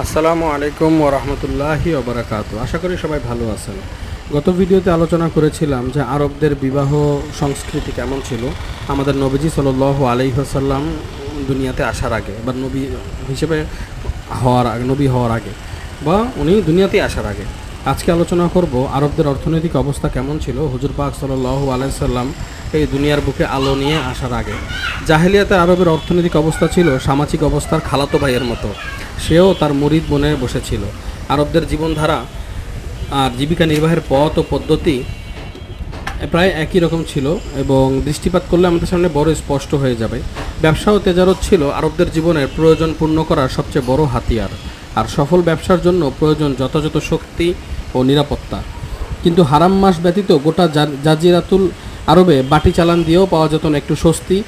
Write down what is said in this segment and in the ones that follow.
আসসালামু আলাইকুম ওরহমতুল্লাহি ওবরাকাত আশা করি সবাই ভালো আছেন। গত ভিডিওতে আলোচনা করেছিলাম যে আরবদের বিবাহ সংস্কৃতি কেমন ছিল। আমাদের নবীজি সাল আলাইসাল্লাম দুনিয়াতে আসার আগে বা নবী হিসেবে হওয়ার আগে, নবী হওয়ার আগে বা উনি দুনিয়াতে আসার আগে। আজকে আলোচনা করব আরবদের অর্থনৈতিক অবস্থা কেমন ছিল। হুজুর পাক সাল আলাইসাল্লাম এই দুনিয়ার বুকে আলো নিয়ে আসার আগে। জাহেলিয়াতে আরবের অর্থনৈতিক অবস্থা ছিল সামাজিক অবস্থার খালাতো ভাইয়ের মতো। সেও তার মুরিদ বনে বসেছিল। আরবদের জীবনধারা আর জীবিকা নির্বাহের পথ ও পদ্ধতি প্রায় একই রকম ছিল এবং দৃষ্টিপাত করলে আমাদের সামনে বড় স্পষ্ট হয়ে যাবে। ব্যবসা ও তেজারত ছিল আরবদের জীবনের প্রয়োজন পূর্ণ করার সবচেয়ে বড় হাতিয়ার আর সফল ব্যবসার জন্য প্রয়োজন যথাযথ শক্তি ও নিরাপত্তা। কিন্তু হারাম মাস ব্যতীত গোটা জাজিরাতুল আরবে বাটি চালান দিয়েও পাওয়া যেত না একটু স্বস্তি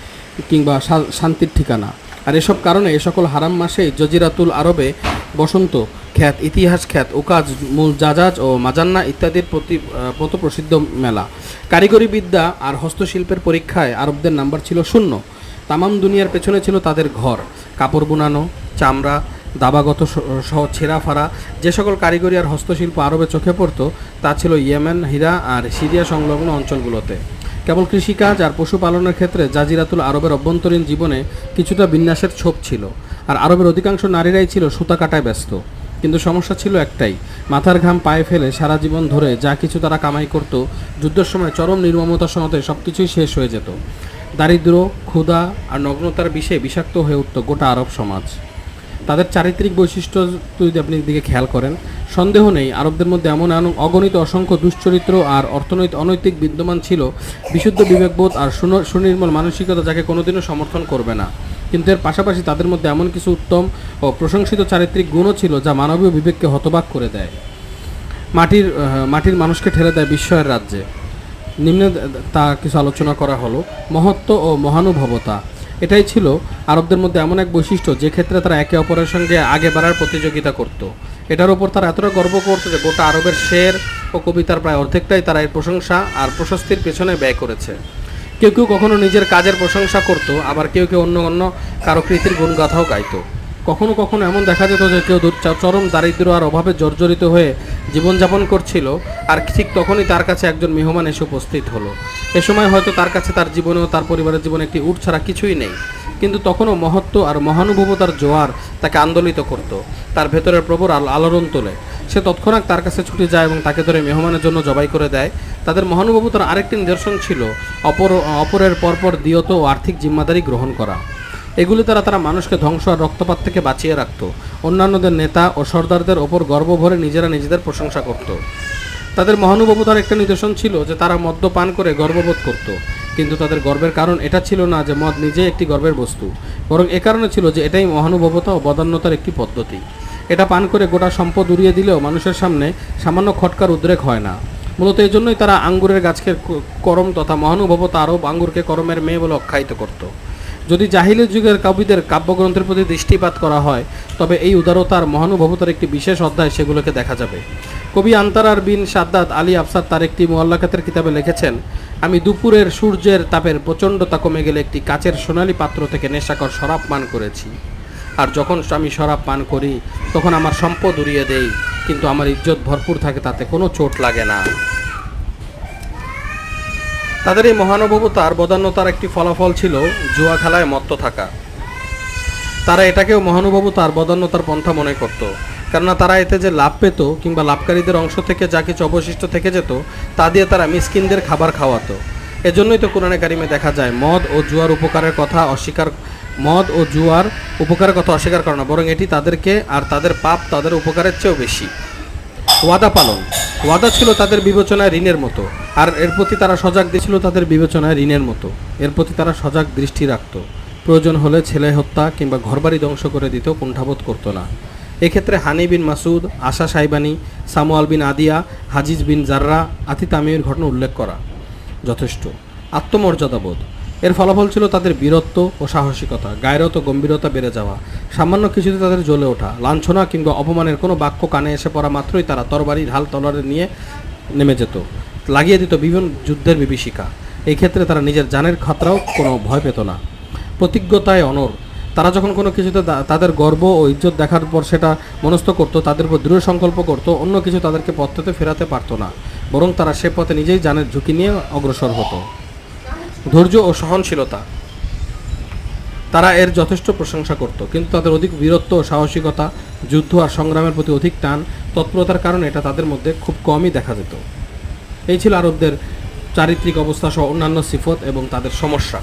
কিংবা শান্তির ঠিকানা। আর এসব কারণে এ সকল হারাম মাসেই জজিরাতুল আরবে বসন্ত খ্যাত ইতিহাস খ্যাত ওকাজ মূল জাজাজ ও মাজান্না ইত্যাদির প্রতি আহ, প্রসিদ্ধ মেলা। কারিগরি বিদ্যা আর হস্তশিল্পের পরীক্ষায় আরবদের নাম্বার ছিল শূন্য। তামাম দুনিয়ার পেছনে ছিল তাদের ঘর। কাপড় বুনানো চামড়া দাবাগত সহ ছেঁড়া ফাড়া যে সকল কারিগরি আর হস্তশিল্প আরবে চোখে পড়তো তা ছিল ইয়েমেন হীরা আর সিরিয়া সংলগ্ন অঞ্চলগুলোতে। কেবল কৃষিকাজ আর পশুপালনের ক্ষেত্রে জাজিরাতুল আরবের অভ্যন্তরীণ জীবনে কিছুটা বিন্যাসের ছোপ ছিল, আর আরবের অধিকাংশ নারীরাই ছিল সুতা কাটায় ব্যস্ত। কিন্তু সমস্যা ছিল একটাই, মাথার ঘাম পায়ে ফেলে সারা জীবন ধরে যা কিছু তারা কামাই করত, যুদ্ধের সময় চরম নির্মমতার সঙ্গে সব কিছুই শেষ হয়ে যেত। দারিদ্র ক্ষুধা আর নগ্নতার বিষে বিষাক্ত হয়ে উঠত গোটা আরব সমাজ। তাদের চারিত্রিক বৈশিষ্ট্য যদি আপনি দিকে খেয়াল করেন, সন্দেহ নেই। আরবদের মধ্যে এমন অগণিত অসংখ্য দুশ্চরিত্র আর অর্থনৈতিক অনৈতিক বিদ্যমান ছিল। বিশুদ্ধ বিবেকবোধ আর সুনির্মল মানসিকতা যাকে কোনোদিনও সমর্থন করবে না। কিন্তু এর পাশাপাশি তাদের মধ্যে এমন কিছু উত্তম ও প্রশংসিত চারিত্রিক গুণও ছিল যা মানবীয় বিবেককে হতবাক করে দেয়। মাটির মাটির মানুষকে ঠেলে দেয় বিস্ময়ের রাজ্যে। নিম্নে তা কিছু আলোচনা করা হলো। মহত্ব ও মহানুভবতা। এটাই ছিল আরবদের মধ্যে এমন এক বৈশিষ্ট্য যে ক্ষেত্রে তারা একে অপরের সঙ্গে আগে বাড়ার প্রতিযোগিতা করত। এটার উপর তারা এতটা গর্ব করতো যে গোটা আরবের শের ও কবিতার প্রায় অর্ধেকটাই তারা এর প্রশংসা আর প্রশস্তির পেছনে ব্যয় করেছে। কেউ কেউ কখনো নিজের কাজের প্রশংসা করত, আবার কেউ কেউ অন্য অন্য কারও কৃতির গুণগাথাও গাইতো। কখনো কখনো এমন দেখা যেত যে কেউ চরম দারিদ্র আর অভাবে জর্জরিত হয়ে জীবনযাপন করছিল। আর ঠিক তখনই তার কাছে একজন মেহমান এসে উপস্থিত হলো। এ সময় হয়তো তার কাছে তার জীবনে ও তার পরিবারের জীবনে একটি উঠ ছাড়া কিছুই নেই। কিন্তু তখনও মহত্ব আর মহানুভবতার জোয়ার তাকে আন্দোলিত করত। তার ভেতরের প্রবর আল- আলোড়ন তোলে। সে তৎক্ষণাৎ তার কাছে ছুটে যায় এবং তাকে ধরে মেহমানের জন্য জবাই করে দেয়। তাদের মহানুভবতার আরেকটি নিদর্শন ছিল অপর অপরের পরপর দিয়ত ও আর্থিক জিম্মাদারি গ্রহণ করা। এগুলি দ্বারা তারা মানুষকে ধ্বংস আর রক্তপাত থেকে বাঁচিয়ে রাখত। অন্যান্যদের নেতা ও সর্দারদের ওপর গর্ব ভরে নিজেরা নিজেদের প্রশংসা করত। তাদের মহানুভবতার একটা নিদর্শন ছিল যে তারা মদ্যপান করে গর্ববোধ করত। কিন্তু তাদের গর্বের কারণ এটা ছিল না যে মদ নিজে একটি গর্বের বস্তু। বরং এ কারণে ছিল যে এটাই মহানুভবতা ও বদান্যতার একটি পদ্ধতি। এটা পান করে গোটা সম্পদ উড়িয়ে দিলেও মানুষের সামনে সামান্য খটকার উদ্রেক হয় না। মূলত এই জন্যই তারা আঙ্গুরের গাছকে করম তথা মহানুভবতা আরব আঙ্গুরকে করমের মেয়ে বলে আখ্যায়িত করত। যদি জাহিলি যুগের কবিদের কাব্যগ্রন্থের প্রতি দৃষ্টিপাত করা হয়, তবে এই উদারতার মহানুভবতার একটি বিশেষ অধ্যায় সেগুলোকে দেখা যাবে। কবি আন্তারার বিন সাদ্দাত আলী আফসার তার একটি মোয়াল্লাকাতের কিতাবে লিখেছেন, আমি দুপুরের সূর্যের তাপের প্রচণ্ডতা কমে গেলে একটি কাচের সোনালী পাত্র থেকে নেশাকর শরাব পান করেছি। আর যখন আমি শরাব পান করি, তখন আমার সম্পদ উড়িয়ে দেই, কিন্তু আমার ইজ্জত ভরপুর থাকে তাতে কোনো চোট লাগে না। তাদের এই মহানুভবতার বদান্যতার একটি ফলাফল ছিল জুয়া খেলায় মত্ত থাকা। তারা এটাকেও মহানুভবতার বদান্যতার পন্থা মনে করত। কেননা তারা এতে যে লাভ পেত কিংবা লাভকারীদের অংশ থেকে যা কিছু অবশিষ্ট থেকে যেত, তা দিয়ে তারা মিসকিনদের খাবার খাওয়াতো। এজন্যই তো কোরআনে কারিমে দেখা যায়, মদ ও জুয়ার উপকারের কথা অস্বীকার, মদ ও জুয়ার উপকারের কথা অস্বীকার করে না, বরং এটি তাদেরকে আর তাদের পাপ তাদের উপকারের চেয়েও বেশি। ওয়াদা পালন। ওয়াদা ছিল তাদের বিবেচনায় ঋণের মতো। আর এর প্রতি তারা সজাগ দিয়েছিল তাদের বিবেচনায় ঋণের মতো। এর প্রতি তারা সজাগ দৃষ্টি রাখত। প্রয়োজন হলে ছেলে হত্যা কিংবা ঘরবাড়ি ধ্বংস করে দিতেও কুণ্ঠাবোধ করতো না। এক্ষেত্রে হানি বিন মাসুদ, আশা সাইবানি, সামুয়াল বিন আদিয়া, হাজিজ বিন জাররা আতি তামিমের ঘটনা উল্লেখ করা যথেষ্ট। আত্মমর্যাদাবোধ। এর ফলাফল ছিল তাদের বীরত্ব ও সাহসিকতা, গায়রত ও গম্ভীরতা বেড়ে যাওয়া, সামান্য কিছুতে তাদের জ্বলে ওঠা, লাঞ্ছনা কিংবা অপমানের কোনো বাক্য কানে এসে পড়া মাত্রই তারা তরবারি ঢাল তলোয়ারে নিয়ে নেমে যেত, লাগিয়ে দিত বিভিন্ন যুদ্ধের বিভীষিকা। এই ক্ষেত্রে তারা নিজের জানের খাতরাও কোনো ভয় পেত না। প্রতিজ্ঞতায় অনর তারা যখন কোনো কিছুতে তাদের গর্ব ও ইজ্জত দেখার পর সেটা মনস্থ করতো, তাদের উপর দৃঢ় সংকল্প করতো, অন্য কিছু তাদেরকে পথতে ফেরাতে পারতো না, বরং তারা সে পথে নিজেই জানের ঝুঁকি নিয়ে অগ্রসর হতো। ধৈর্য ও সহনশীলতা। তারা এর যথেষ্ট প্রশংসা করত, কিন্তু তাদের অধিক বীরত্ব ও সাহসিকতা, যুদ্ধ আর সংগ্রামের প্রতি অধিক টান, তৎপরতার কারণে এটা তাদের মধ্যে খুব কমই দেখা যেত। এই ছিল আরবদের চারিত্রিক অবস্থা সহ অন্যান্য সিফত এবং তাদের সমস্যা।